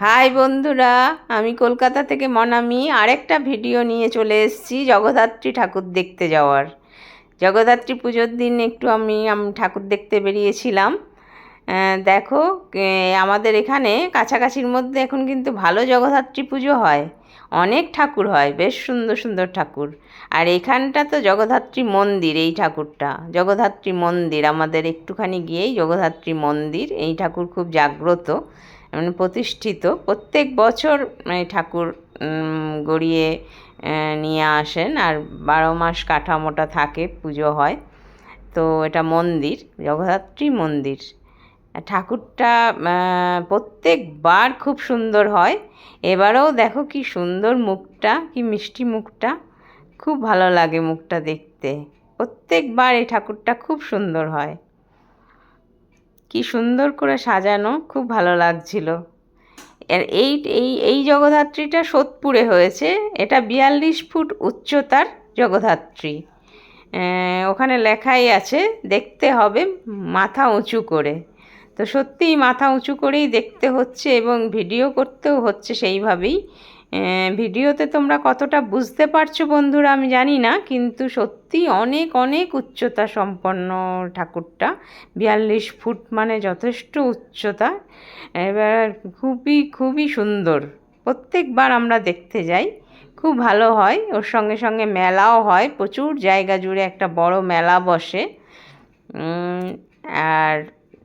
High বন্ধুরা, আমি কলকাতা থেকে মনামি আরেকটা ভিডিও নিয়ে চলে এসেছি জগদ্ধাত্রী ঠাকুর দেখতে যাওয়ার। জগদ্ধাত্রী পুজোর দিন একটু আমি আমি ঠাকুর দেখতে বেরিয়েছিলাম। দেখো আমাদের এখানে কাছাকাছির মধ্যে এখন কিন্তু ভালো জগদ্ধাত্রী পুজো হয়। অনেক ঠাকুর হয়, বেশ সুন্দর সুন্দর ঠাকুর। আর এখানটা তো জগদ্ধাত্রী মন্দির এই ঠাকুরটা। জগদ্ধাত্রী মন্দির, আমাদের একটুখানি গিয়েই জগদ্ধাত্রী মন্দির, এই ঠাকুর খুব জাগ্রত। মানে প্রতিষ্ঠিত। প্রত্যেক বছর এই ঠাকুর গড়িয়ে নিয়ে আসেন আর বারো মাস কাঠামোটা থাকে, পুজো হয়। তো এটা মন্দির, জগদ্ধাত্রী মন্দির। ঠাকুরটা প্রত্যেকবার খুব সুন্দর হয়। এবারেও দেখো কি সুন্দর মুখটা, কি মিষ্টি মুখটা। খুব ভালো লাগে মুখটা দেখতে। প্রত্যেকবার এই ঠাকুরটা খুব সুন্দর হয়। কি সুন্দর করে সাজানো, খুব ভালো লাগছিল। এই এই এই জগধাত্রীটা সোদপুরে হয়েছে। এটা বিয়াল্লিশ ফুট উচ্চতার জগধাত্রী ওখানে লেখাই আছে, দেখতে হবে, মাথা উঁচু করে। তো সত্যিই মাথা উঁচু করেই দেখতে হচ্ছে এবং ভিডিও করতেও হচ্ছে সেইভাবেই। ভিডিওতে তোমরা কতটা বুঝতে পারছ বন্ধুরা আমি জানি না, কিন্তু সত্যি অনেক অনেক উচ্চতা সম্পন্ন ঠাকুরটা। বিয়াল্লিশ ফুট মানে যথেষ্ট উচ্চতা। এবার খুবই খুবই সুন্দর। প্রত্যেকবার আমরা দেখতে যাই। খুব ভালো হয়। ওর সঙ্গে সঙ্গে মেলাও হয়। প্রচুর জায়গা জুড়ে একটা বড় মেলা বসে।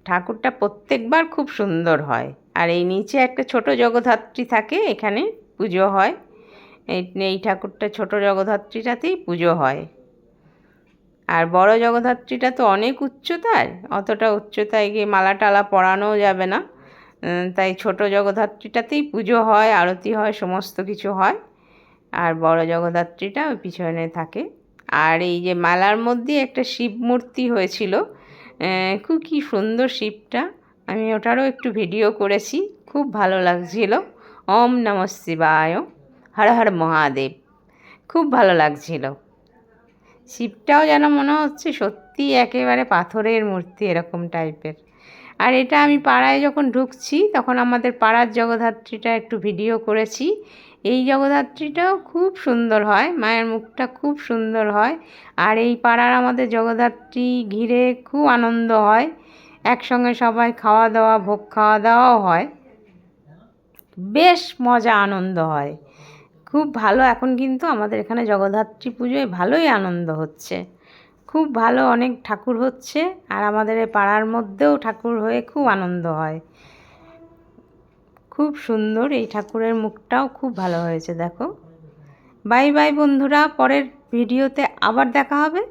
ঠাকুরটা প্রত্যেকবার খুব সুন্দর হয়। আর এই নিচে একটা ছোট জগদ্ধাত্রী থাকে, এখানে পুজো হয়। এই ঠাকুরটা ছোট জগদ্ধাত্রীটাতেই পুজো হয়। আর বড় জগদ্ধাত্রীটা তো অনেক উচ্চতার অতটা উচ্চতায় গিয়ে মালা টালা পরানোও যাবে না। তাই ছোট জগদ্ধাত্রীটাতেই পুজো হয়, আরতি হয়, সমস্ত কিছু হয়। আর বড় জগদ্ধাত্রীটা ওই পিছনে থাকে। আর এই যে মালার মধ্যে একটা শিব মূর্তি হয়েছিল খুব কি সুন্দর শিবটা। আমি ওটারও একটু ভিডিও করেছি, খুব ভালো লাগছিল। ওম নম শিবায়, হর হর মহাদেব, খুব ভালো লাগছিল। শিবটাও যেন মনে হচ্ছে সত্যি একেবারে পাথরের মূর্তি এরকম টাইপের আর এটা আমি পাড়ায় যখন ঢুকছি, তখন আমাদের পাড়ার জগদ্ধাত্রীটা একটু ভিডিও করেছি। এই জগদ্ধাত্রীটাও খুব সুন্দর হয়, মায়ের মুখটা খুব সুন্দর হয়। আর এই পাড়ার আমাদের জগদ্ধাত্রী ঘিরে খুব আনন্দ হয়। একসঙ্গে সবাই খাওয়া দাওয়া, ভোগ খাওয়া দাওয়াও হয়। বেশ মজা, আনন্দ হয়। খুব ভালো, এখন কিন্তু আমাদের এখানে জগদ্ধাত্রী পুজোয় ভালোই আনন্দ হচ্ছে। খুব ভালো অনেক ঠাকুর হচ্ছে আর আমাদের এই পাড়ার মধ্যেও ঠাকুর হয়ে খুব আনন্দ হয়। খুব সুন্দর এই ঠাকুরের মুখটাও খুব ভালো হয়েছে, দেখো। বাই বাই বন্ধুরা, পরের ভিডিওতে আবার দেখা হবে।